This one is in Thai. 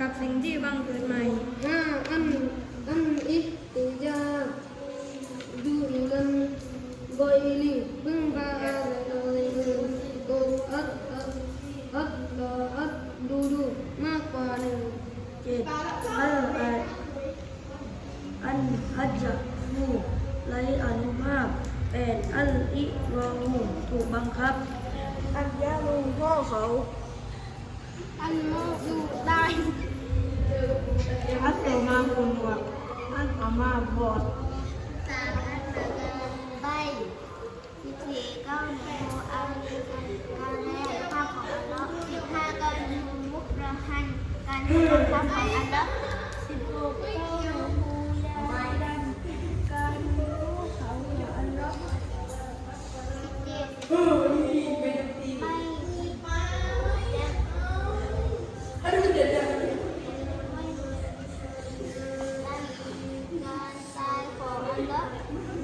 กับสิ่งที่บังเกิดใหม่ห้าอันอันอิติยาดูลันบอยลิบึงบาลเไยโออัดอัดอัดต่ออัดดูดูมากกว่าหนึ่งเจ็ดอันอันอัจจะมูไรอนุภาพแปดอันอีรอมูถูกบังคับ อันยาลูพ่อเขา อันม มาบอดสารัตไปพิธีเก้าหนูอัลการแรกภาพของอัลลอฮ์สิบห้าก็ยูมุกระหันการให้บังคับของ 아닌가?